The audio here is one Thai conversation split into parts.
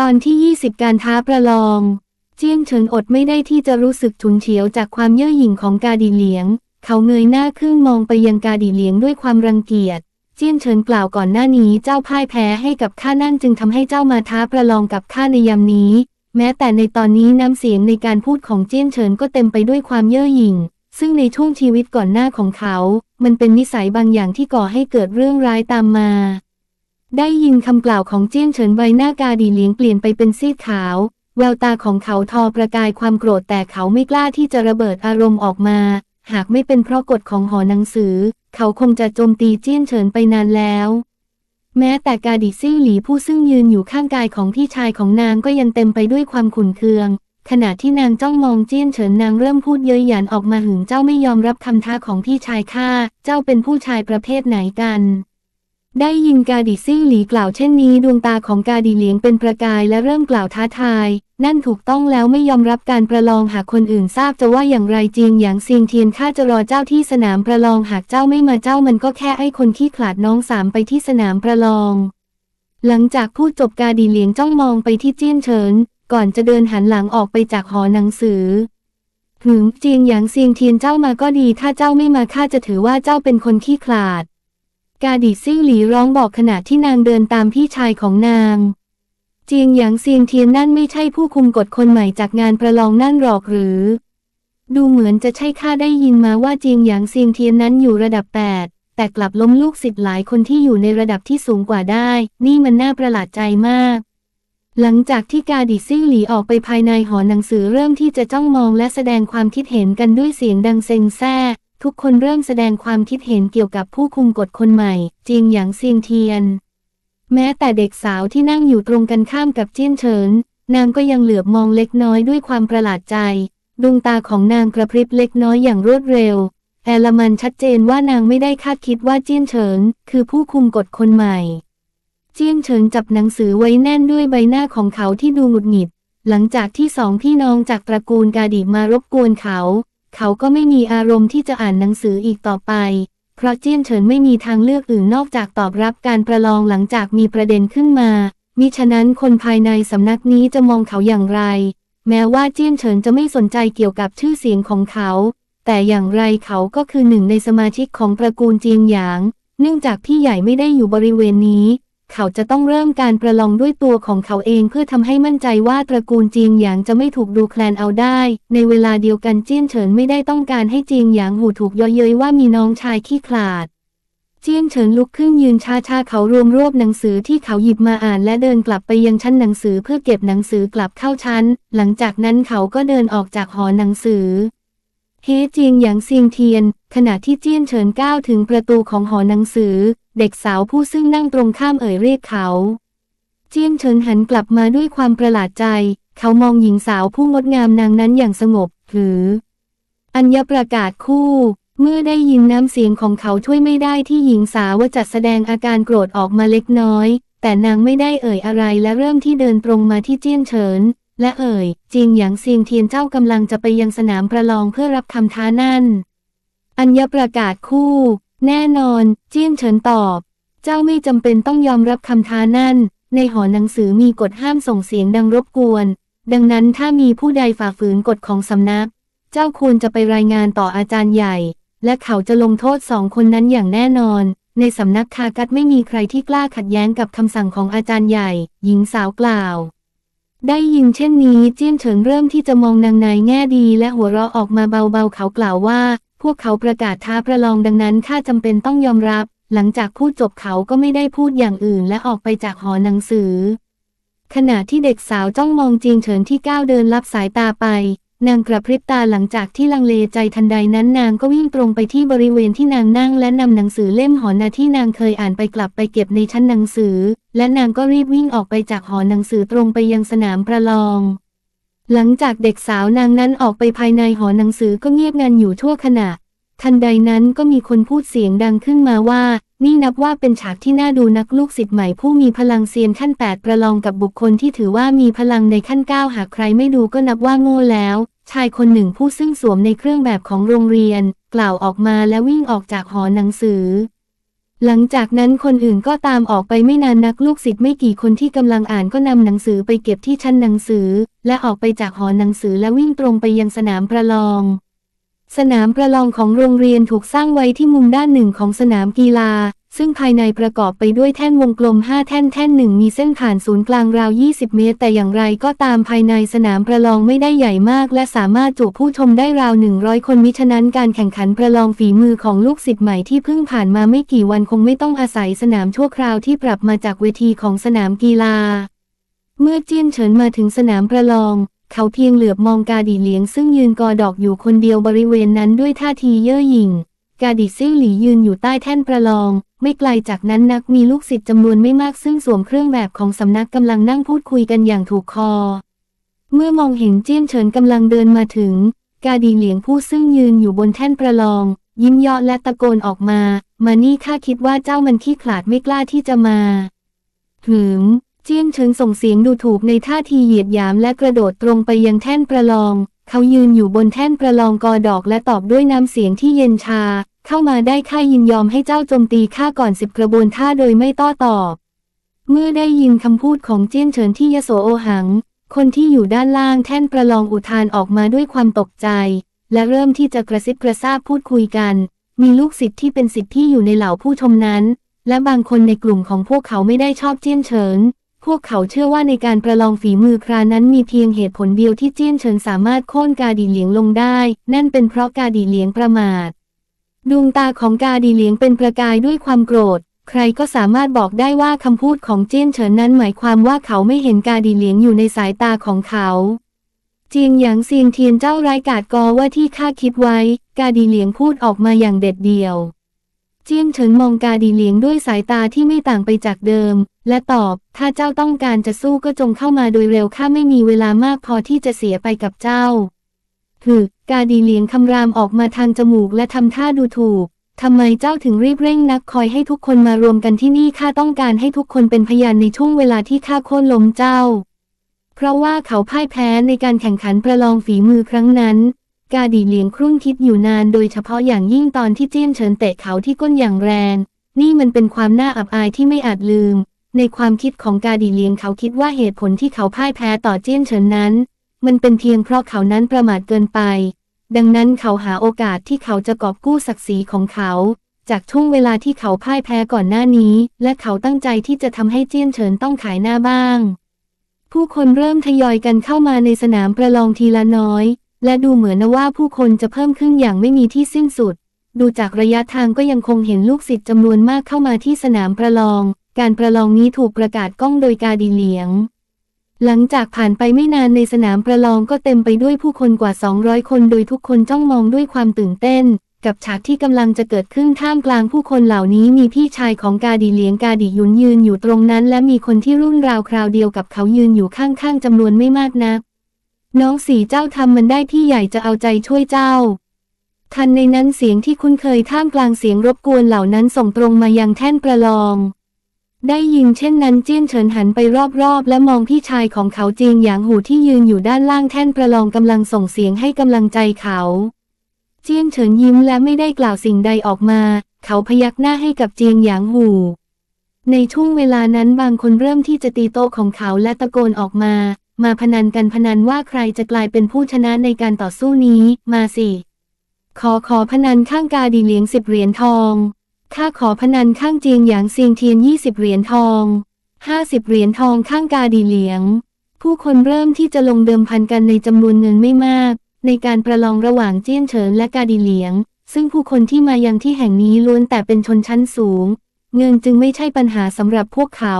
ตอนที่ 20 การท้าประลอง เจียงเฉินอดไม่ได้ที่จะรู้สึกฉุนเฉียวจากความเย่อหยิ่งของกาดีเหลียง เขาเงยหน้าขึ้นมองไปยังกาดีเหลียงด้วยความรังเกียจ เจียงเฉินกล่าวก่อนหน้านี้เจ้าพ่ายแพ้ให้กับข้านั่นจึงทำให้เจ้ามาท้าประลองกับข้าในยามนี้ แม้แต่ในตอนนี้น้ำเสียงในการพูดของเจียงเฉินก็เต็มไปด้วยความเย่อหยิ่ง ซึ่งในช่วงชีวิตก่อนหน้าของเขา มันเป็นนิสัยบางอย่างที่ก่อให้เกิดเรื่องร้ายตามมา ได้ยินคำกล่าวของเจี้ยนเฉินใบหน้ากาดีเหลียงเปลี่ยนไปเป็นซีดขาว แววตาของเขาทอประกายความโกรธแต่เขาไม่กล้าที่จะระเบิดอารมณ์ออกมา หากไม่เป็นเพราะกฎของหอหนังสือ เขาคงจะโจมตีเจี้ยนเฉินไปนานแล้ว แม้แต่กาดิซิ่หลีผู้ซึ่งยืนอยู่ข้างกายของพี่ชายของนางก็ยังเต็มไปด้วยความขุ่นเคือง ขณะที่นางจ้องมองเจี้ยนเฉินนางเริ่มพูดเย้ยหยันออกมาหึงเจ้าไม่ยอมรับคำท้าของพี่ชายข้าเจ้าเป็นผู้ชายประเภทไหนกัน ได้ยินกาดิซิ่หลีกล่าวเช่นนี้ดวงตาของกาดิเหลียงเป็นประกายและเริ่มกล่าวท้าทาย นั่นถูกต้องแล้วไม่ยอมรับการประลองหากคนอื่นทราบจะว่าอย่างไรจริงอย่างเซียงเทียนข้าจะรอเจ้าที่สนามประลองหากเจ้าไม่มาเจ้ามันก็แค่ไอ้คนขี้ขลาดน้องสามไปที่สนามประลอง หลังจากพูดจบกาดีเหลียงจ้องมองไปที่เจี้ยนเฉิน ก่อนจะเดินหันหลังออกไปจากหอหนังสือถึงเจียงหยางเซียงเทียนเจ้ามาก็ดี ถ้าเจ้าไม่มาข้าจะถือว่าเจ้าเป็นคนขี้ขลาด กาดิซิ่งหลีร้องบอกขณะที่นางเดินตามพี่ชายของนาง เจียงหยางเซียงเทียนนั่นไม่ใช่ผู้คุมกฎคนใหม่จากงานประลองนั่นหรอกหรือ ดูเหมือนจะใช่ข้าได้ยินมาว่าเจียงหยางเซียงเทียนนั้นอยู่ระดับแปดแต่กลับล้มลูกศิษย์หลายคนที่อยู่ในระดับที่สูงกว่าได้ นี่มันน่าประหลาดใจมาก หลังจากที่กาดิซิ่งหลีออกไปภายในหอหนังสือเริ่มที่จะจ้องมองและแสดงความคิดเห็นกันด้วยเสียงดังเซ็งแซ่ ทุกคนเริ่มแสดงความคิดเห็นเกี่ยวกับผู้คุมกฎคนใหม่จียงหยางเซียงเทียน แม้แต่เด็กสาวที่นั่งอยู่ตรงกันข้ามกับเจี้ยนเฉิน นางก็ยังเหลือบมองเล็กน้อยด้วยความประหลาดใจ ดวงตาของนางกระพริบเล็กน้อยอย่างรวดเร็ว แอลมันชัดเจนว่านางไม่ได้คาดคิดว่าเจี้ยนเฉิน คือผู้คุมกฎคนใหม่ เจี้ยนเฉินจับหนังสือไว้แน่นด้วยใบหน้าของเขาที่ดูหงุดหงิดหลังจากที่สองพี่น้องจากตระกูลกาดิมารบกวนเขา เขาก็ไม่มีอารมณ์ที่จะอ่านหนังสืออีกต่อไป เพราะเจี้ยนเฉินไม่มีทางเลือกอื่นนอกจากตอบรับการประลองหลังจากมีประเด็นขึ้นมา มิฉะนั้นคนภายในสำนักนี้จะมองเขาอย่างไร แม้ว่าเจี้ยนเฉินจะไม่สนใจเกี่ยวกับชื่อเสียงของเขา แต่อย่างไรเขาก็คือหนึ่งในสมาชิกของตระกูลเจียงหยาง เนื่องจากพี่ใหญ่ไม่ได้อยู่บริเวณนี้ เขาจะต้องเริ่มการประลองด้วยตัวของเขาเองเพื่อทำให้มั่นใจว่าตระกูลเจียงหยางจะไม่ถูกดูแคลนเอาได้ ในเวลาเดียวกันเจี้ยนเฉินไม่ได้ต้องการให้เจียงหยางหูถูกเย่อเย้ยว่ามีน้องชายขี้ขลาด เจียนเฉินลุกขึ้นยืนชาชาเขารวมรวบหนังสือที่เขาหยิบมาอ่านและเดินกลับไปยังชั้นหนังสือเพื่อเก็บหนังสือกลับเข้าชั้น หลังจากนั้นเขาก็เดินออกจากหอหนังสือ เฮเจียงหยางเซียงเทียน ขณะที่เจี้ยนเฉินก้าวถึงประตูของหอหนังสือ เด็กสาวผู้ซึ่งนั่งตรงข้ามเอ่ยเรียกเขา เจี้ยนเฉินหันกลับมาด้วยความประหลาดใจ เขามองหญิงสาวผู้งดงามนางนั้นอย่างสงบ หรือ อัญญประกาศคู่ เมื่อได้ยินน้ำเสียงของเขาช่วยไม่ได้ที่หญิงสาวว่าจัดแสดงอาการโกรธออกมาเล็กน้อย แต่นางไม่ได้เอ่ยอะไรและเริ่มที่เดินตรงมาที่เจี้ยนเฉิน และเอ่ยจริงหยางเซียงเทียนเจ้ากำลังจะไปยังสนามประลองเพื่อรับคำท้านั่น อัญญประกาศคู่ แน่นอนเจี้ยนเฉินตอบ เจ้าไม่จำเป็นต้องยอมรับคำท้านั่น ในหอหนังสือมีกฎห้ามส่งเสียงดังรบกวน ดังนั้นถ้ามีผู้ใดฝ่าฝืนกฎของสำนัก เจ้าควรจะไปรายงานต่ออาจารย์ใหญ่ และเขาจะลงโทษสองคนนั้นอย่างแน่นอน ในสำนักคากัดไม่มีใครที่กล้าขัดแย้งกับคำสั่งของอาจารย์ใหญ่ หญิงสาวกล่าว ได้ยินเช่นนี้เจี้ยนเฉินเริ่มที่จะมองนางนายแง่ดีและหัวเราะออกมาเบาๆเขากล่าวว่า พวกเขาประกาศท้าประลองดังนั้นข้าจำเป็นต้องยอมรับ หลังจากพูดจบเขาก็ไม่ได้พูดอย่างอื่นและออกไปจากหอหนังสือ ขณะที่เด็กสาวจ้องมองจีงเฉินที่ก้าวเดินลับสายตาไป นางกระพริบตาหลังจากที่ลังเลใจทันใดนั้นนางก็วิ่งตรงไปที่บริเวณที่นางนั่งและนำหนังสือเล่มหอนาที่นางเคยอ่านไปกลับไปเก็บในชั้นหนังสือ และนางก็รีบวิ่งออกไปจากหอหนังสือตรงไปยังสนามประลอง หลังจากเด็กสาวนางนั้นออกไปภายในหอหนังสือก็เงียบงันอยู่ทั่วขณะ ทันใดนั้นก็มีคนพูดเสียงดังขึ้นมาว่า นี่นับว่าเป็นฉากที่น่าดูนักลูกศิษย์ใหม่ผู้มีพลังเซียนขั้นแปดประลองกับบุคคลที่ถือว่ามีพลังในขั้นเก้าหากใครไม่ดูก็นับว่าโง่แล้ว ชายคนหนึ่งผู้ซึ่งสวมในเครื่องแบบของโรงเรียน กล่าวออกมาและวิ่งออกจากหอหนังสือ หลังจากนั้นคนอื่นก็ตามออกไปไม่นานนักลูกศิษย์ไม่กี่คนที่กำลังอ่านก็นำหนังสือไปเก็บที่ชั้นหนังสือ และออกไปจากหอหนังสือและวิ่งตรงไปยังสนามประลอง สนามประลองของโรงเรียนถูกสร้างไว้ที่มุมด้านหนึ่งของสนามกีฬา ซึ่งภายในประกอบไปด้วยแท่นวงกลม 5 แท่นแท่นหนึ่งมีเส้นผ่านศูนย์กลางราว 20 เมตร แต่อย่างไรก็ตามภายในสนามประลองไม่ได้ใหญ่มาก และสามารถจุผู้ชมได้ราว 100 คนมิฉะนั้นการแข่งขันประลองฝีมือของลูกศิษย์ใหม่ที่เพิ่งผ่านมาไม่กี่วันคงไม่ต้องอาศัยสนามชั่วคราวที่ปรับมาจากเวทีของสนามกีฬา เมื่อเจียนเฉินมาถึงสนามประลอง เขาเพียงเหลือบมองกาดีเหลียงซึ่งยืนกอดอกอยู่คนเดียวบริเวณนั้นด้วยท่าทีเย่อหยิ่ง กาดิซิ่วหลียืนอยู่ใต้แท่นประลอง ไม่ไกลจากนั้นนักมีลูกศิษย์จำนวนไม่มากซึ่งสวมเครื่องแบบของสำนักกำลังนั่งพูดคุยกันอย่างถูกคอ เมื่อมองเห็นเจี้ยนเฉินกำลังเดินมาถึง กาดีเหลียงผู้ซึ่งยืนอยู่บนแท่นประลอง ยิ้มเยาะและตะโกนออกมา มานี่ข้าคิดว่าเจ้ามันขี้ขลาดไม่กล้าที่จะมาหืม เจี้ยนเฉินส่งเสียงดูถูกในท่าทีเหยียดหยามและกระโดดตรงไปยังแท่นประลอง เขายืนอยู่บนแท่นประลองกอดอกและตอบด้วยน้ำเสียงที่เย็นชา เข้ามาได้ข้ายินยอมให้เจ้าโจมตีข้าก่อนสิบกระบวนท่าโดยไม่ต้อตอบ เมื่อได้ยินคำพูดของเจี้ยนเฉินที่ยโสโอหัง คนที่อยู่ด้านล่างแท่นประลองอุทานออกมาด้วยความตกใจ และเริ่มที่จะกระซิบกระซาบพูดคุยกัน มีลูกศิษย์ที่เป็นศิษย์ที่อยู่ในเหล่าผู้ชมนั้น และบางคนในกลุ่มของพวกเขาไม่ได้ชอบเจี้ยนเฉิน พวกเขาเชื่อว่าในการประลองฝีมือครานั้นมีเพียงเหตุผลเดียวที่เจี้ยนเฉินสามารถโค่นกาดีเหลียงลงได้ นั่นเป็นเพราะกาดีเหลียงประมาท ดวงตาของกาดีเหลียงเป็นประกายด้วยความโกรธ ใครก็สามารถบอกได้ว่าคำพูดของเจี้ยนเฉินนั้นหมายความว่าเขาไม่เห็นกาดีเหลียงอยู่ในสายตาของเขาเจียงหยางเซียงเทียนเจ้าร้ายกาจกอว่าที่ข้าคิดไว้ กาดีเหลียงพูดออกมาอย่างเด็ดเดี่ยว เจียงเฉินมองกาดีเหลียงด้วยสายตาที่ไม่ต่างไปจากเดิม และตอบ ถ้าเจ้าต้องการจะสู้ก็จงเข้ามาโดยเร็วข้าไม่มีเวลามากพอที่จะเสียไปกับเจ้าฮึกาดีเหลียงคำรามออกมาทางจมูกและทำท่าดูถูกทำไมเจ้าถึงรีบเร่งนักคอยให้ทุกคนมารวมกันที่นี่ข้าต้องการให้ทุกคนเป็นพยานในช่วงเวลาที่ข้าโค่นล้มเจ้า เพราะว่าเขาพ่ายแพ้ในการแข่งขันประลองฝีมือครั้งนั้น กาดีเลียงครุ่นคิดอยู่นานโดยเฉพาะอย่างยิ่งตอนที่เจี้ยนเฉินเตะเขาที่ก้นอย่างแรง นี่มันเป็นความน่าอับอายที่ไม่อาจลืม ในความคิดของกาดีเลียงเขาคิดว่าเหตุผลที่เขาพ่ายแพ้ต่อเจี้ยนเฉินนั้น มันเป็นเพียงเพราะเขานั้นประมาทเกินไป ดังนั้นเขาหาโอกาสที่เขาจะกอบกู้ศักดิ์ศรีของเขา จากช่วงเวลาที่เขาพ่ายแพ้ก่อนหน้านี้ และเขาตั้งใจที่จะทำให้เจี้ยนเฉินต้องขายหน้าบ้าง ผู้คนเริ่มทยอยกันเข้ามาในสนามประลองทีละน้อย และดูเหมือนว่าผู้คนจะเพิ่มขึ้นอย่างไม่มีที่สิ้นสุด ดูจากระยะทางก็ยังคงเห็นลูกศิษย์จำนวนมากเข้ามาที่สนามประลอง การประลองนี้ถูกประกาศกล้องโดยกาดีเหลียง หลังจากผ่านไปไม่นานในสนามประลองก็เต็มไปด้วยผู้คนกว่า 200 คนโดยทุกคนจ้องมองด้วยความตื่นเต้น กับฉากที่กำลังจะเกิดขึ้นท่ามกลางผู้คนเหล่านี้มีพี่ชายของกาดีเหลียงกาดียุนยืนอยู่ตรงนั้น และมีคนที่รุ่นราวคราวเดียวกับเขายืนอยู่ข้างๆจำนวนไม่มากนัก น้องสีเจ้าทำมันได้พี่ใหญ่จะเอาใจช่วยเจ้า ทันในนั้นเสียงที่คุ้นเคยท่ามกลางเสียงรบกวนเหล่านั้นส่งตรงมายังแท่นประลอง ได้ยินเช่นนั้นเจี้ยนเฉินหันไปรอบๆ และมองพี่ชายของเขาเจียงหยางหูที่ยืนอยู่ด้านล่างแท่นประลองกำลังส่งเสียงให้กำลังใจเขา เจียงเฉินยิ้มและไม่ได้กล่าวสิ่งใดออกมา เขาพยักหน้าให้กับเจียงหยางหูในช่วงเวลานั้นบางคนเริ่มที่จะตีโต๊ะของเขาและตะโกนออกมา มาพนันกันพนันว่าใครจะกลายเป็นผู้ชนะในการต่อสู้นี้ มาสิ ขอขอพนันข้างกาดีเหลียงสิบเหรียญทองข้าขอพนันข้างเจียงหยางเซียงเทียนยี่สิบเหรียญทองห้าสิบเหรียญทองข้างกาดีเหลียง ผู้คนเริ่มที่จะลงเดิมพันกันในจำนวนเงินไม่มาก ในการประลองระหว่างเจี้ยนเฉินและกาดีเหลียง ซึ่งผู้คนที่มายังที่แห่งนี้ล้วนแต่เป็นชนชั้นสูง เงินจึงไม่ใช่ปัญหาสำหรับพวกเขา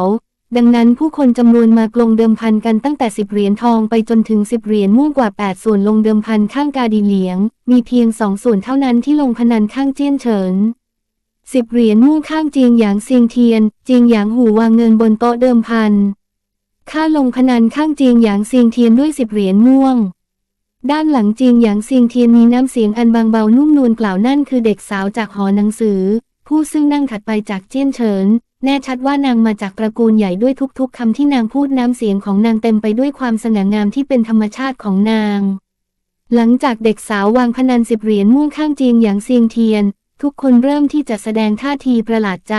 ดังนั้นผู้คนจำนวนมากลงเดิมพันกันตั้งแต่ 10 เหรียญทองไปจนถึง 10 เหรียญม่วงกว่า 8 ส่วนลงเดิมพันข้างกาดีเหลียง มีเพียงสองส่วนเท่านั้นที่ลงพนันข้างเจี้ยนเฉินสิบเหรียญม่วงข้างเจียงหยางเซียงเทียนเจียงหยางหูวางเงินบนโต๊ะเดิมพัน ค่าลงพนันข้างเจียงหยางเซียงเทียนด้วยสิบเหรียญม่วง ด้านหลังเจียงหยางเซียงเทียนมีน้ำเสียงอันบางเบานุ่มนวลกล่าวนั่นคือเด็กสาวจากหอหนังสือ ผู้ซึ่งนั่งถัดไปจากเจี้ยนเฉิน แน่ชัดว่านางมาจากตระกูลใหญ่ด้วยทุกๆคำที่นางพูดน้ำเสียงของนางเต็มไปด้วยความสง่างามที่เป็นธรรมชาติของนาง หลังจากเด็กสาววางพนันสิบเหรียญม่วงข้างเจียงหยางเซียงเทียน ทุกคนเริ่มที่จะแสดงท่าทีประหลาดใจ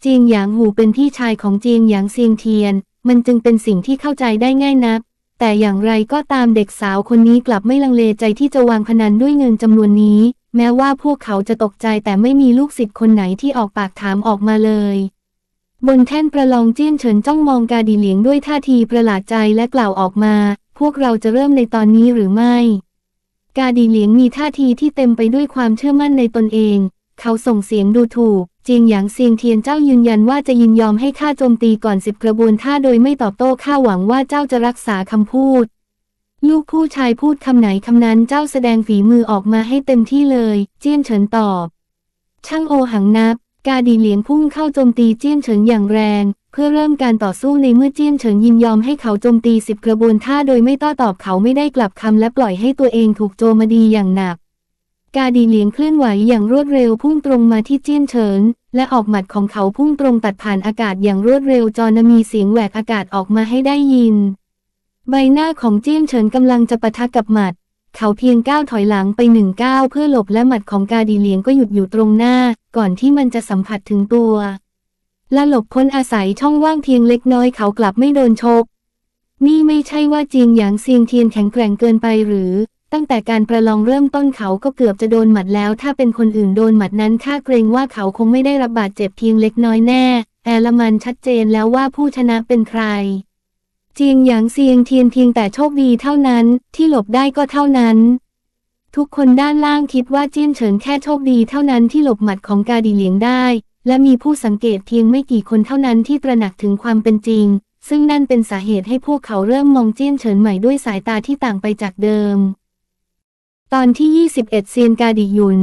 เจียงหยางหูเป็นพี่ชายของเจียงหยางเซียงเทียน มันจึงเป็นสิ่งที่เข้าใจได้ง่ายนัก แต่อย่างไรก็ตามเด็กสาวคนนี้กลับไม่ลังเลใจที่จะวางพนันด้วยเงินจำนวนนี้ แม้ว่าพวกเขาจะตกใจแต่ไม่มีลูกศิษย์คนไหนที่ออกปากถามออกมาเลย บนแท่นประลองเจี้ยนเฉินจ้องมองกาดีเหลียงด้วยท่าทีประหลาดใจและกล่าวออกมา พวกเราจะเริ่มในตอนนี้หรือไม่ กาดีเหลียงมีท่าทีที่เต็มไปด้วยความเชื่อมั่นในตนเอง เขาส่งเสียงดูถูกเจียงหยางเซียงเทียนเจ้ายืนยันว่าจะยินยอมให้ข้าโจมตีก่อนสิบกระบวนท่าโดยไม่ตอบโต้ข้าหวังว่าเจ้าจะรักษาคำพูด ลูกผู้ชายพูดคำไหนคำนั้นเจ้าแสดงฝีมือออกมาให้เต็มที่เลย เจี้ยนเฉินตอบ ช่างโอหังนับ กาดีเหลียงพุ่งเข้าโจมตีเจี้ยนเฉินอย่างแรง เพื่อเริ่มการต่อสู้ในเมื่อเจี้ยนเฉินยินยอมให้เขาโจมตีสิบกระบวนท่าโดยไม่ต้อตอบเขาไม่ได้กลับคำและปล่อยให้ตัวเองถูกโจมตีอย่างหนัก กาดีเหลียงเคลื่อนไหวอย่างรวดเร็วพุ่งตรงมาที่เจี้ยนเฉินและออกหมัดของเขาพุ่งตรงตัดผ่านอากาศอย่างรวดเร็วจอนมีเสียงแหวกอากาศออกมาให้ได้ยิน ใบหน้าของเจี้ยนเฉินกำลังจะปะทะกับหมัด เขาเพียงก้าวถอยหลังไปหนึ่งก้าวเพื่อหลบและหมัดของกาดีเลียงก็หยุดอยู่ตรงหน้า ก่อนที่มันจะสัมผัสถึงตัวและหลบพ้นอาศัยช่องว่างเพียงเล็กน้อยเขากลับไม่โดนชก นี่ไม่ใช่ว่าจีงหยางเซียงเทียนแข็งแกร่งเกินไปหรือ ตั้งแต่การประลองเริ่มต้นเขาก็เกือบจะโดนหมัดแล้ว ถ้าเป็นคนอื่นโดนหมัดนั้นข้าเกรงว่าเขาคงไม่ได้รับบาดเจ็บเพียงเล็กน้อยแน่ แอลมันชัดเจนแล้วว่าผู้ชนะเป็นใคร เจียงหยางเซียงเทียนเพียงแต่โชคดีเท่านั้น ที่หลบได้ก็เท่านั้น ทุกคนด้านล่างคิดว่าเจี้ยนเฉินแค่โชคดีเท่านั้นที่หลบหมัดของกาดีเหลียงได้ และมีผู้สังเกตเพียงไม่กี่คนเท่านั้นที่ตระหนักถึงความเป็นจริง ซึ่งนั่นเป็นสาเหตุให้พวกเขาเริ่มมองเจี้ยนเฉินใหม่ด้วยสายตาที่ต่างไปจากเดิม ตอนที่ 21 เซียนกาดิหยุน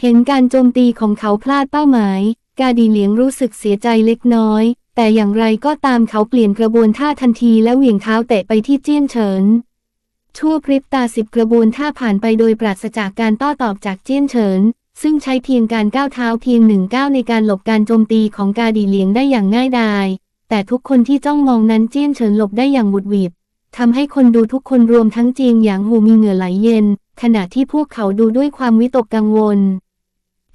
เห็นการโจมตีของเขาพลาดเป้าหมาย กาดีเหลียงรู้สึกเสียใจเล็กน้อย แต่อย่างไรก็ตามเขาเปลี่ยนกระบวนท่าทันทีและเหวี่ยงเท้าเตะไปที่เจี้ยนเฉิน ชั่วพริบตาสิบกระบวนท่าผ่านไปโดยปราศจากการต้อตอบจากเจี้ยนเฉิน ซึ่งใช้เพียงการก้าวเท้าเพียงหนึ่งก้าวในการหลบการโจมตีของกาดีเหลียงได้อย่างง่ายดาย แต่ทุกคนที่จ้องมองนั้นเจี้ยนเฉินหลบได้อย่างบุดหวิดทำให้คนดูทุกคนรวมทั้งจีงหยางหูมีเหงื่อไหลเย็น ขณะที่พวกเขาดูด้วยความวิตกกังวล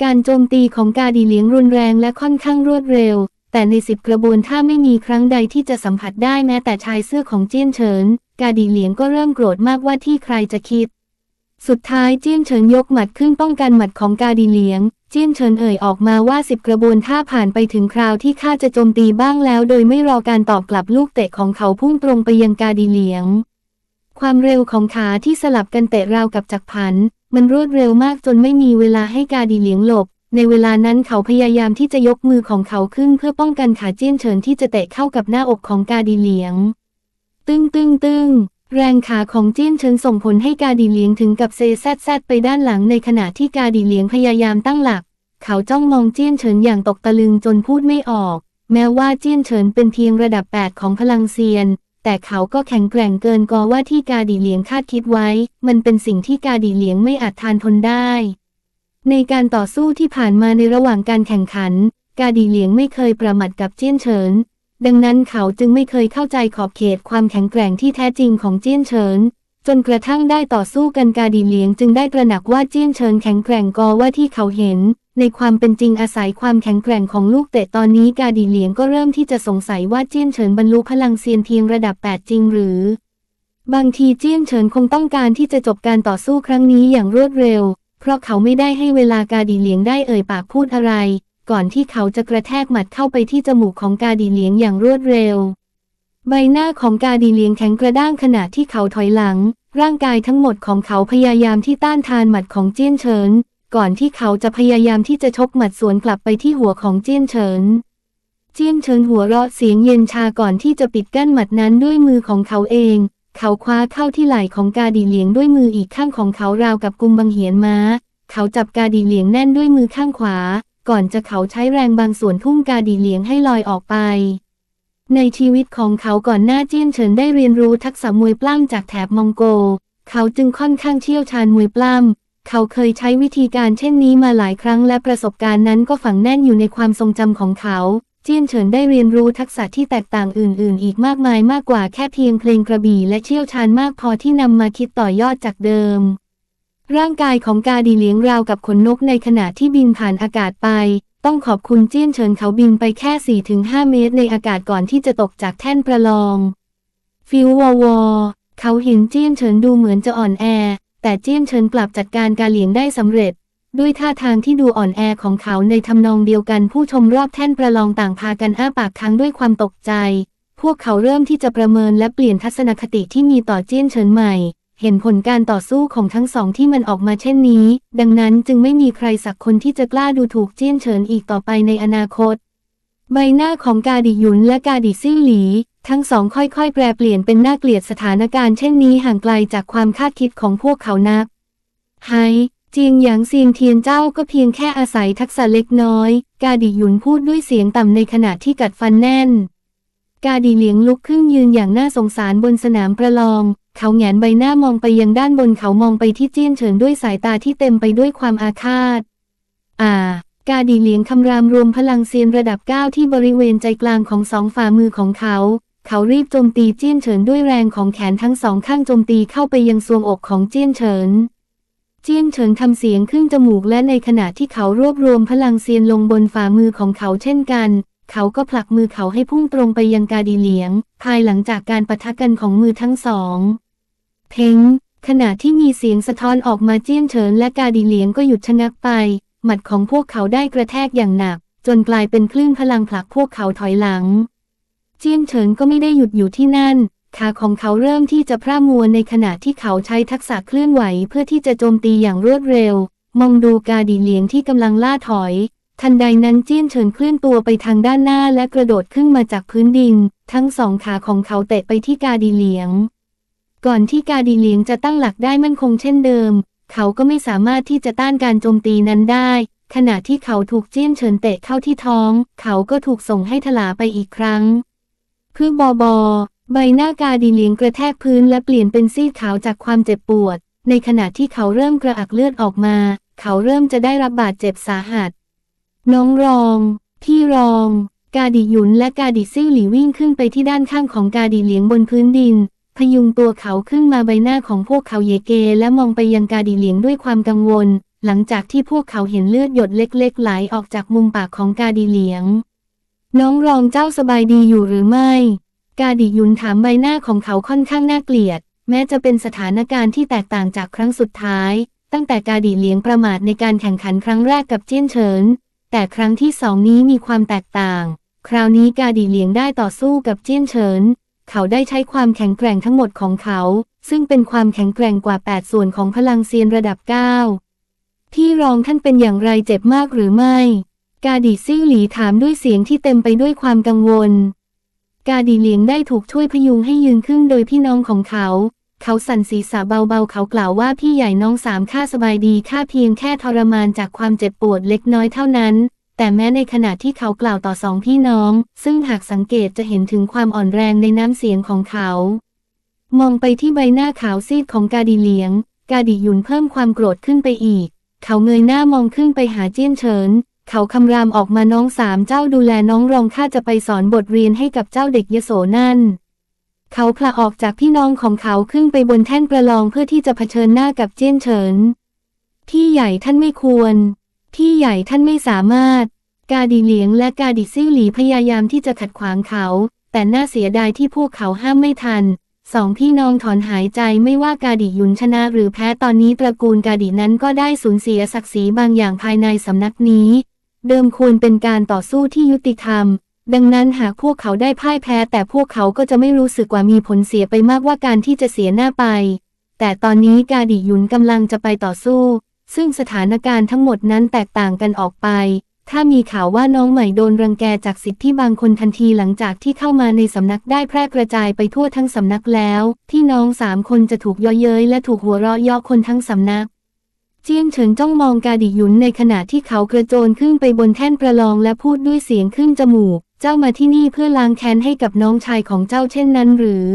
การโจมตีของกาดีเหลียงรุนแรงและค่อนข้างรวดเร็ว แต่ในสิบกระบวนท่าไม่มีครั้งใดที่จะสัมผัสได้แม้แต่ชายเสื้อของเจี้ยนเฉิน กาดีเหลียงก็เริ่มโกรธมากว่าที่ใครจะคิด สุดท้ายเจี้ยนเฉินยกหมัดขึ้นป้องกันหมัดของกาดีเหลียง เจี้ยนเฉินเอ่ยออกมาว่าสิบกระบวนท่าผ่านไปถึงคราวที่ข้าจะโจมตีบ้างแล้วโดยไม่รอการตอบกลับลูกเตะของเขาพุ่งตรงไปยังกาดีเหลียง ความเร็วของขาที่สลับกันเตะราวกับจักรพันมันรวดเร็วมากจนไม่มีเวลาให้กาดีเหลียงหลบ ในเวลานั้นเขาพยายามที่จะยกมือของเขาขึ้นเพื่อป้องกันขาเจี้ยนเฉินที่จะเตะเข้ากับหน้าอกของกาดีเหลียง ตึ้งตึ้งตึ้งแรงขาของเจี้ยนเฉินส่งผลให้กาดีเหลียงถึงกับเซแซดแซดไปด้านหลังในขณะที่กาดีเหลียงพยายามตั้งหลัก เขาจ้องมองเจี้ยนเฉินอย่างตกตะลึงจนพูดไม่ออก แม้ว่าเจี้ยนเฉินเป็นเพียงระดับ 8 ของพลังเซียน แต่เขาก็แข็งแกร่งเกินกว่าที่กาดีเหลียงคาดคิดไว้ มันเป็นสิ่งที่กาดีเหลียงไม่อาจทานทนได้ ในการต่อสู้ที่ผ่านมาในระหว่างการแข่งขัน กาดีเหลียงไม่เคยประมาทกับเจี้ยนเฉิน ดังนั้นเขาจึงไม่เคยเข้าใจขอบเขตความแข็งแกร่งที่แท้จริงของเจี้ยนเฉิน จนกระทั่งได้ต่อสู้กันกาดีเหลียงจึงได้ตระหนักว่าเจี้ยนเฉินแข็งแกร่งกว่าที่เขาเห็น ในความเป็นจริงอาศัยความแข็งแกร่งของลูกเตะตอนนี้กาดีเหลียงก็เริ่มที่จะสงสัยว่าเจี้ยนเฉินบรรลุพลังเซียนเพียงระดับ 8 จริงหรือ บางทีเจี้ยนเฉินคงต้องการที่จะจบการต่อสู้ครั้งนี้อย่างรวดเร็ว เพราะเขาไม่ได้ให้เวลากาดีเหลียงได้เอ่ยปากพูดอะไร ก่อนที่เขาจะกระแทกหมัดเข้าไปที่จมูกของกาดีเหลียงอย่างรวดเร็ว ใบหน้าของกาดีเหลียงแข็งกระด้างขณะที่เขาถอยหลัง ร่างกายทั้งหมดของเขาพยายามที่ต้านทานหมัดของเจี้ยนเฉิน ก่อนที่เขาจะพยายามที่จะชกหมัดสวนกลับไปที่หัวของเจี้ยนเฉินเจี้ยนเฉินหัวเราะเสียงเย็นชาก่อนที่จะปิดกั้นหมัดนั้นด้วยมือของเขาเอง เขาคว้าเข้าที่ไหล่ของกาดีเหลียงด้วยมืออีกข้างของเขาราวกับกุมบังเหียนม้า เขาจับกาดีเหลียงแน่นด้วยมือข้างขวา ก่อนจะเขาใช้แรงบางส่วนทุ่มกาดีเหลียงให้ลอยออกไป ในชีวิตของเขาก่อนหน้าเจี้ยนเฉินได้เรียนรู้ทักษะมวยปล้ำจากแถบมองโก เขาจึงค่อนข้างเชี่ยวชาญมวยปล้ำเขาเคยใช้วิธีการเช่นนี้มาหลายครั้งและประสบการณ์นั้นก็ฝังแน่นอยู่ในความทรงจำของเขา เจี้ยนเฉินได้เรียนรู้ทักษะที่แตกต่างอื่น ๆ อีกมากมายมากกว่าแค่เพียงเพลงกระบี่และเชี่ยวชาญมากพอที่นำมาคิดต่อยอดจากเดิม ร่างกายของกาดีเลี้ยงราวกับขนนกในขณะที่บินผ่านอากาศไป ต้องขอบคุณเจี้ยนเฉินเขาบินไปแค่ 4-5 เมตรในอากาศก่อนที่จะตกจากแท่นประลอง ฟิววอวอเขาเห็นเจี้ยนเฉินดูเหมือนจะอ่อนแอ แต่เจี้ยนเฉินกลับจัดการกาเหลียงได้สำเร็จ ด้วยท่าทางที่ดูอ่อนแอของเขาในทำนองเดียวกันผู้ชมรอบแท่นประลองต่างพากันอ้าปากค้างด้วยความตกใจ พวกเขาเริ่มที่จะประเมินและเปลี่ยนทัศนคติที่มีต่อเจี้ยนเฉินใหม่ เห็นผลการต่อสู้ของทั้งสองที่มันออกมาเช่นนี้ ดังนั้นจึงไม่มีใครสักคนที่จะกล้าดูถูกเจี้ยนเฉินอีกต่อไปในอนาคต ใบหน้าของกาดิยุนและกาดิซิ่วหลี ทั้งสองค่อยๆ แปรเปลี่ยนเป็นน่าเกลียดสถานการณ์เช่นนี้ห่างไกลจากความคาดคิดของพวกเขานักไฮ เจียงหยางเซียงเทียนเจ้าก็เพียงแค่อาศัยทักษะเล็กน้อย กาดิหยุนพูดด้วยเสียงต่ำในขณะที่กัดฟันแน่น กาดีเหลียงลุกขึ้นยืนอย่างน่าสงสารบนสนามประลอง เขาแหงนใบหน้ามองไปยังด้านบนเขามองไปที่เจี้ยนเฉินด้วยสายตาที่เต็มไปด้วยความอาฆาต อ่ากาดีเหลียงคำรามรวมพลังเซียนระดับ 9 ที่บริเวณใจกลางของสองฝ่ามือของเขา เขารีบโจมตีเจี้ยนเฉินด้วยแรงของแขนทั้งสองข้างโจมตีเข้าไปยังทรวงอกของเจี้ยนเฉิน เจี้ยนเฉินทำเสียงขึ้นจมูกและในขณะที่เขารวบรวมพลังเซียนลงบนฝ่ามือของเขาเช่นกัน เขาก็ผลักมือเขาให้พุ่งตรงไปยังกาดีเหลียง ภายหลังจากการปะทะกันของมือทั้งสอง เพ้งขณะที่มีเสียงสะท้อนออกมาเจี้ยนเฉินและกาดีเหลียงก็หยุดชะงักไป หมัดของพวกเขาได้กระแทกอย่างหนัก จนกลายเป็นคลื่นพลังผลักพวกเขาถอยหลัง เจี้ยนเฉินก็ไม่ได้หยุดอยู่ที่นั่น ขาของเขาเริ่มที่จะพร่ามัวในขณะที่เขาใช้ทักษะเคลื่อนไหวเพื่อที่จะโจมตีอย่างรวดเร็ว มองดูกาดีเหลียงที่กำลังล่าถอย ทันใดนั้นเจี้ยนเฉินเคลื่อนตัวไปทางด้านหน้าและกระโดดขึ้นมาจากพื้นดิน ทั้งสองขาของเขาเตะไปที่กาดีเหลียง ก่อนที่กาดีเหลียงจะตั้งหลักได้มั่นคงเช่นเดิม เขาก็ไม่สามารถที่จะต้านการโจมตีนั้นได้ ขณะที่เขาถูกเจี้ยนเฉินเตะเข้าที่ท้อง เขาก็ถูกส่งให้ถลาไปอีกครั้งเพื่อบอบอ ใบหน้ากาดีเลียงกระแทกพื้นและเปลี่ยนเป็นซีดขาวจากความเจ็บปวด ในขณะที่เขาเริ่มกระอักเลือดออกมา เขาเริ่มจะได้รับบาดเจ็บสาหัส น้องรอง พี่รอง กาดิหยุนและกาดิซิ่วหลีวิ่งขึ้นไปที่ด้านข้างของกาดิเลียงบนพื้นดิน พยุงตัวเขาขึ้นมาใบหน้าของพวกเขาเยเก และมองไปยังกาดิเลียงด้วยความกังวล หลังจากที่พวกเขาเห็นเลือดหยดเล็ก ๆ ไหลออกจากมุมปากของกาดิเลียง น้องรองเจ้าสบายดีอยู่หรือไม่ กาดิยุนถามใบหน้าของเขาค่อนข้างน่าเกลียด แม้จะเป็นสถานการณ์ที่แตกต่างจากครั้งสุดท้าย ตั้งแต่กาดิเลี้ยงประมาทในการแข่งขันครั้งแรกกับเจี้ยนเฉิน แต่ครั้งที่สองนี้มีความแตกต่าง คราวนี้กาดิเลี้ยงได้ต่อสู้กับเจี้ยนเฉิน เขาได้ใช้ความแข็งแกร่งทั้งหมดของเขา ซึ่งเป็นความแข็งแกร่งกว่า 8 ส่วนของพลังเซียนระดับ 9 พี่รองท่านเป็นอย่างไรเจ็บมากหรือไม่ กาดิซิ่วหลีถามด้วยเสียงที่เต็มไปด้วยความกังวล กาดีเลียงได้ถูกช่วยพยุงให้ยืนขึ้นโดยพี่น้องของเขา เขาสั่นศีรษะเบาๆ เขากล่าวว่าพี่ใหญ่น้องสามข้าสบายดีข้าเพียงแค่ทรมานจากความเจ็บปวดเล็กน้อยเท่านั้น แต่แม้ในขณะที่เขากล่าวต่อสองพี่น้อง ซึ่งหากสังเกตจะเห็นถึงความอ่อนแรงในน้ำเสียงของเขา มองไปที่ใบหน้าขาวซีดของกาดีเลียง กาดียุนเพิ่มความโกรธขึ้นไปอีก เขาเงยหน้ามองขึ้นไปหาเจี้ยนเฉิน เขาคำรามออกมาน้องสามเจ้าดูแลน้องรองข้าจะไปสอนบทเรียนให้กับเจ้าเด็กยโสนั่น เขาพละออกจากพี่น้องของเขาขึ้นไปบนแท่นประลองเพื่อที่จะเผชิญหน้ากับเจี้ยนเฉินพี่ใหญ่ท่านไม่ควรพี่ใหญ่ท่านไม่สามารถ กาดีเหลียงและกาดิซิ่วหลีพยายามที่จะขัดขวางเขา แต่น่าเสียดายที่พวกเขาห้ามไม่ทันสองพี่น้องถอนหายใจไม่ว่ากาดิยุนชนะหรือแพ้ตอนนี้ตระกูลกาดินั้นก็ได้สูญเสียศักดิ์ศรีบางอย่างภายในสำนักนี้ เดิมควรเป็นการต่อสู้ที่ยุติธรรม ดังนั้นหากพวกเขาได้พ่ายแพ้ แต่พวกเขาก็จะไม่รู้สึกว่ามีผลเสียไปมากว่าการที่จะเสียหน้าไป แต่ตอนนี้กาดิยุนกำลังจะไปต่อสู้ ซึ่งสถานการณ์ทั้งหมดนั้นแตกต่างกันออกไป ถ้ามีข่าวว่าน้องใหม่โดนรังแกจากสิทธิบางคนทันทีหลังจากที่เข้ามาในสำนักได้แพร่กระจายไปทั่วทั้งสำนักแล้ว ที่น้องสามคนจะถูกย่อเย้ยและถูกหัวเราะเยาะคนทั้งสำนัก เจียงเฉินจ้องมองกาดิหยุนในขณะที่เขากระโจนขึ้นไปบนแท่นประลองและพูดด้วยเสียงขึ้นจมูก เจ้ามาที่นี่เพื่อล้างแค้นให้กับน้องชายของเจ้าเช่นนั้นหรือ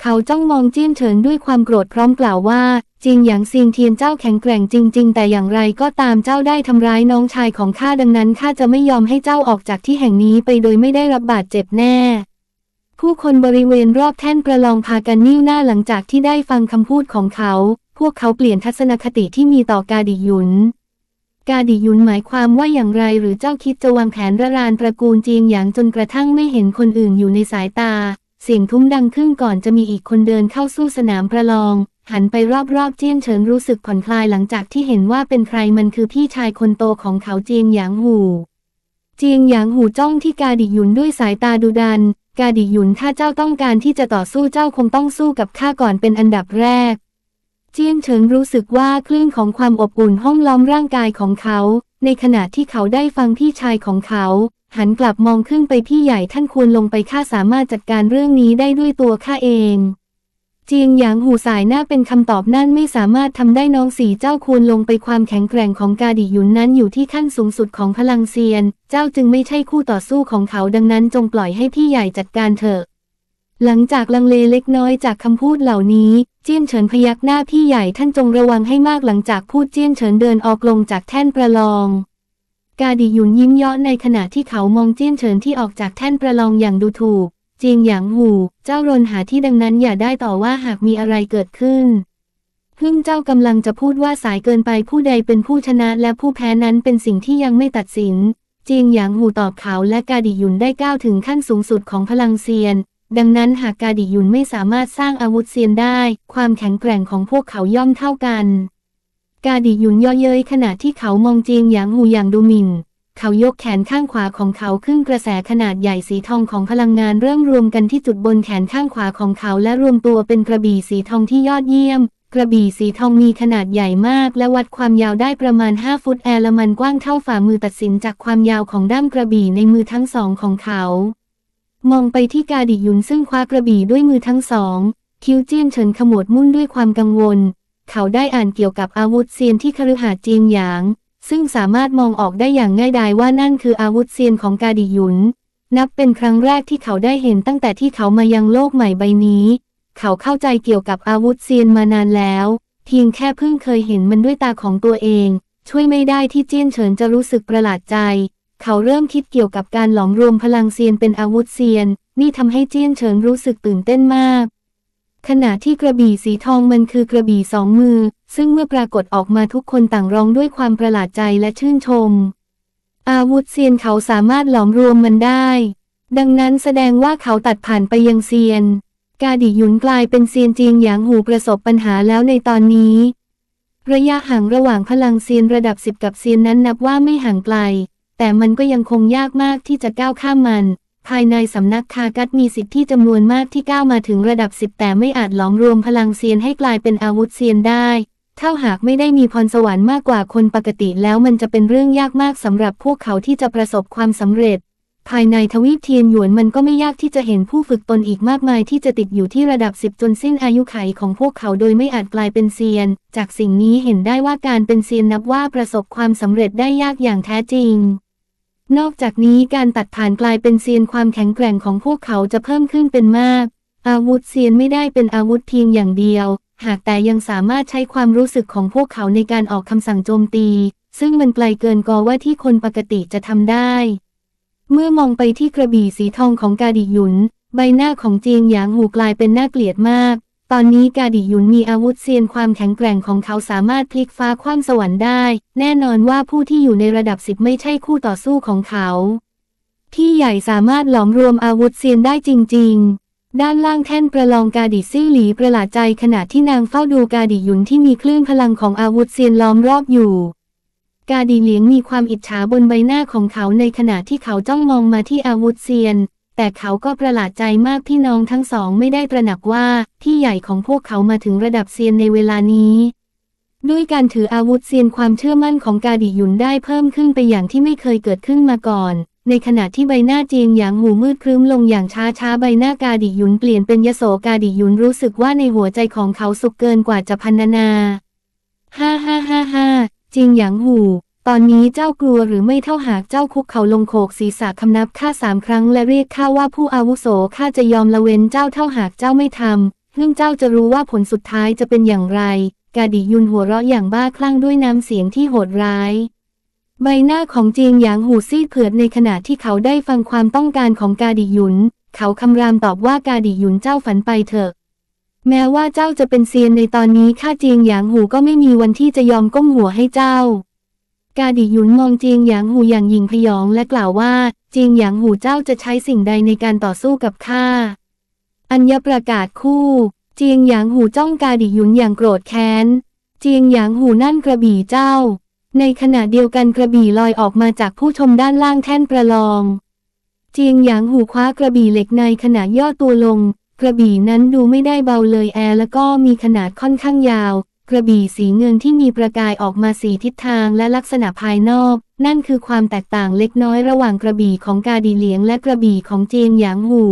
เขาจ้องมองเจี้ยนเฉินด้วยความโกรธพร้อมกล่าวว่าจริงอย่างซิงเทียนเจ้าแข็งแกร่งจริง ๆ แต่อย่างไรก็ตามเจ้าได้ทำร้ายน้องชายของข้าดังนั้นข้าจะไม่ยอมให้เจ้าออกจากที่แห่งนี้ไปโดยไม่ได้รับบาดเจ็บแน่ ผู้คนบริเวณรอบแท่นประลองพากันนิ่วหน้าหลังจากที่ได้ฟังคำพูดของเขา พวกเขาเปลี่ยนทัศนคติที่มีต่อกาดิยุน กาดิยุนหมายความว่าอย่างไรหรือเจ้าคิดจะวางแผนระรานตระกูลจียงหยางจนกระทั่งไม่เห็นคนอื่นอยู่ในสายตา เสียงทุ้มดังขึ้นก่อนจะมีอีกคนเดินเข้าสู้สนามประลอง หันไปรอบๆเจียนเฉินรู้สึกผ่อนคลายหลังจากที่เห็นว่าเป็นใครมันคือพี่ชายคนโตของเขาเจียงหยางหูเจียงหยางหูจ้องที่กาดิยุนด้วยสายตาดุดัน กาดิยุนถ้าเจ้าต้องการที่จะต่อสู้เจ้าคงต้องสู้กับข้าก่อนเป็นอันดับแรก เจียงเฉิงรู้สึกว่าคลื่นของความอบอุ่นห้องล้อมร่างกายของเขา ในขณะที่เขาได้ฟังพี่ชายของเขา หันกลับมองขึ้นไปพี่ใหญ่ท่านควรลงไปข้าสามารถจัดการเรื่องนี้ได้ด้วยตัวข้าเองเจียงหยางหูสายหน้าเป็นคำตอบนั่นไม่สามารถทำได้น้องสีเจ้าควรลงไปความแข็งแกร่งของกาดิยุนนั้นอยู่ที่ขั้นสูงสุดของพลังเซียน เจ้าจึงไม่ใช่คู่ต่อสู้ของเขาดังนั้นจงปล่อยให้พี่ใหญ่จัดการเถอะ หลังจากลังเลเล็กน้อยจากคำพูดเหล่านี้ เจี้ยนเฉินพยักหน้าพี่ใหญ่ท่านจงระวังให้มากหลังจากพูดเจี้ยนเฉินเดินออกลงจากแท่นประลอง กาดิหยุนยิ้มเยาะในขณะที่เขามองเจี้ยนเฉินที่ออกจากแท่นประลองอย่างดูถูกเจียงหยางหู เจ้ารนหาที่ดังนั้นอย่าได้ต่อว่าหากมีอะไรเกิดขึ้นพึ่งเจ้ากำลังจะพูดว่าสายเกินไปผู้ใดเป็นผู้ชนะและผู้แพ้นั้นเป็นสิ่งที่ยังไม่ตัดสิน เจียงหยางหูตอบเขาและกาดิหยุนได้ก้าวถึงขั้นสูงสุดของพลังเซียน ดังนั้นหากกาดิยุนไม่สามารถสร้างอาวุธเซียนได้ ความแข็งแกร่งของพวกเขาย่อมเท่ากัน กาดิยุนย่อเย้ยขณะที่เขามองเจียงหยางหูอย่างดูหมิ่น เขายกแขนข้างขวาของเขาขึ้นกระแสขนาดใหญ่สีทองของพลังงานเริ่มรวมกันที่จุดบนแขนข้างขวาของเขาและรวมตัวเป็นกระบี่สีทองที่ยอดเยี่ยม กระบี่สีทองมีขนาดใหญ่มาก และวัดความยาวได้ประมาณ 5 ฟุตแอร์ลมันกว้างเท่าฝ่ามือตัดสินจากความยาวของด้ามกระบี่ในมือทั้งสองของเขา มองไปที่กาดิหยุนซึ่งคว้ากระบี่ด้วยมือทั้งสอง คิ้วเจี้ยนเฉินขมวดมุ่นด้วยความกังวล เขาได้อ่านเกี่ยวกับอาวุธเซียนที่คฤหาสน์เจียงหยาง ซึ่งสามารถมองออกได้อย่างง่ายดายว่านั่นคืออาวุธเซียนของกาดิหยุน นับเป็นครั้งแรกที่เขาได้เห็นตั้งแต่ที่เขามายังโลกใหม่ใบนี้ เขาเข้าใจเกี่ยวกับอาวุธเซียนมานานแล้ว เพียงแค่เพิ่งเคยเห็นมันด้วยตาของตัวเอง ช่วยไม่ได้ที่เจี้ยนเฉินจะรู้สึกประหลาดใจ เขาเริ่มคิดเกี่ยวกับการหลอมรวมพลังเซียนเป็นอาวุธเซียน นี่ทำให้เจี้ยนเฉินรู้สึกตื่นเต้นมาก ขณะที่กระบี่สีทองมันคือกระบี่สองมือ ซึ่งเมื่อปรากฏออกมาทุกคนต่างร้องด้วยความประหลาดใจและชื่นชม อาวุธเซียนเขาสามารถหลอมรวมมันได้ ดังนั้นแสดงว่าเขาตัดผ่านไปยังเซียน กาดิยุนกลายเป็นเซียนจีงหยางหูประสบปัญหาแล้วในตอนนี้ ระยะห่างระหว่างพลังเซียนระดับสิบกับเซียนนั้นนับว่าไม่ห่างไกล แต่มันก็ยังคงยากมากที่จะก้าวข้ามมัน ภายในสำนักคากัดมีสิทธิ์ที่จำนวนมากที่ก้าวมาถึงระดับสิบแต่ไม่อาจหลอมรวมพลังเซียนให้กลายเป็นอาวุธเซียนได้เถ้าหากไม่ได้มีพรสวรรค์มากกว่าคนปกติแล้วมันจะเป็นเรื่องยากมากสำหรับพวกเขาที่จะประสบความสำเร็จ ภายในทวีปเทียนหยวนมันก็ไม่ยากที่จะเห็นผู้ฝึกตนอีกมากมายที่จะติดอยู่ที่ระดับสิบจนสิ้นอายุไขของพวกเขาโดยไม่อาจกลายเป็นเซียน จากสิ่งนี้เห็นได้ว่าการเป็นเซียนนับว่าประสบความสำเร็จได้ยากอย่างแท้จริง นอกจากนี้การตัดผ่านกลายเป็นเซียนความแข็งแกร่งของพวกเขาจะเพิ่มขึ้นเป็นมาก อาวุธเซียนไม่ได้เป็นอาวุธเพียงอย่างเดียว หากแต่ยังสามารถใช้ความรู้สึกของพวกเขาในการออกคำสั่งโจมตี ซึ่งมันไกลเกินกว่าที่คนปกติจะทำได้ เมื่อมองไปที่กระบี่สีทองของกาดิหยุน ใบหน้าของเจียงหยางหูกลายเป็นน่าเกลียดมาก ตอนนี้กาดิยุนมีอาวุธเซียนความแข็งแกร่งของเขาสามารถพลิกฟ้าคว่ำสวรรค์ได้ แน่นอนว่าผู้ที่อยู่ในระดับสิบไม่ใช่คู่ต่อสู้ของเขาพี่ใหญ่สามารถหลอมรวมอาวุธเซียนได้จริง ๆ ด้านล่างแท่นประลองกาดิซิ่หลีประหลาดใจขณะที่นางเฝ้าดูกาดิยุนที่มีคลื่นพลังของอาวุธเซียนล้อมรอบอยู่ กาดีเหลียงมีความอิจฉาบนใบหน้าของเขาในขณะที่เขาจ้องมองมาที่อาวุธเซียน แต่เขาก็ประหลาดใจมากที่น้องทั้งสองไม่ได้ตระหนักว่าพี่ใหญ่ของพวกเขามาถึงระดับเซียนในเวลานี้ ด้วยการถืออาวุธเซียนความเชื่อมั่นของกาดิยุนได้เพิ่มขึ้นไปอย่างที่ไม่เคยเกิดขึ้นมาก่อน ในขณะที่ใบหน้าเจียงหยางหูมืดครึ้มลงอย่างช้าช้าๆใบหน้ากาดิยุนเปลี่ยนเป็นยโสกาดิยุนรู้สึกว่าในหัวใจของเขาสุขเกินกว่าจะพันนา ฮ่าฮ่าฮ่าฮ่าจริงหยางหู ตอนนี้เจ้ากลัวหรือไม่เท่าหากเจ้าคุกเขาลงโขกศีรษะคำนับข้าสามครั้งและเรียกข้าว่าผู้อาวุโสข้าจะยอมละเว้นเจ้าเท่าหากเจ้าไม่ทำเพื่อเจ้าจะรู้ว่าผลสุดท้ายจะเป็นอย่างไร กาดิยุนหัวเราะอย่างบ้าคลั่งด้วยน้ำเสียงที่โหดร้าย ใบหน้าของเจียงหยางหูซีดเผือดในขณะที่เขาได้ฟังความต้องการของกาดิยุน เขาคำรามตอบว่ากาดิยุนเจ้าฝันไปเถอะแม้ว่าเจ้าจะเป็นเซียนในตอนนี้ข้าเจียงหยางหูก็ไม่มีวันที่จะยอมก้มหัวให้เจ้า กาดิหยุนมองเจียงหยางหูอย่างยิงพยองและกล่าวว่าเจียงหยางหูเจ้าจะใช้สิ่งใดในการต่อสู้กับข้า อัญญประกาศคู่เจียงหยางหูจ้องกาดิหยุนอย่างโกรธแค้น เจียงหยางหูนั่นกระบี่เจ้า ในขณะเดียวกันกระบี่ลอยออกมาจากผู้ชมด้านล่างแท่นประลอง เจียงหยางหูคว้ากระบี่เหล็กในขณะย่อตัวลง กระบี่นั้นดูไม่ได้เบาเลยแอแล้วก็มีขนาดค่อนข้างยาว กระบี่สีเงินที่มีประกายออกมาสีทิศทางและลักษณะภายนอก นั่นคือความแตกต่างเล็กน้อยระหว่างกระบี่ของกาดีเหลียงและกระบี่ของเจียงหยางหู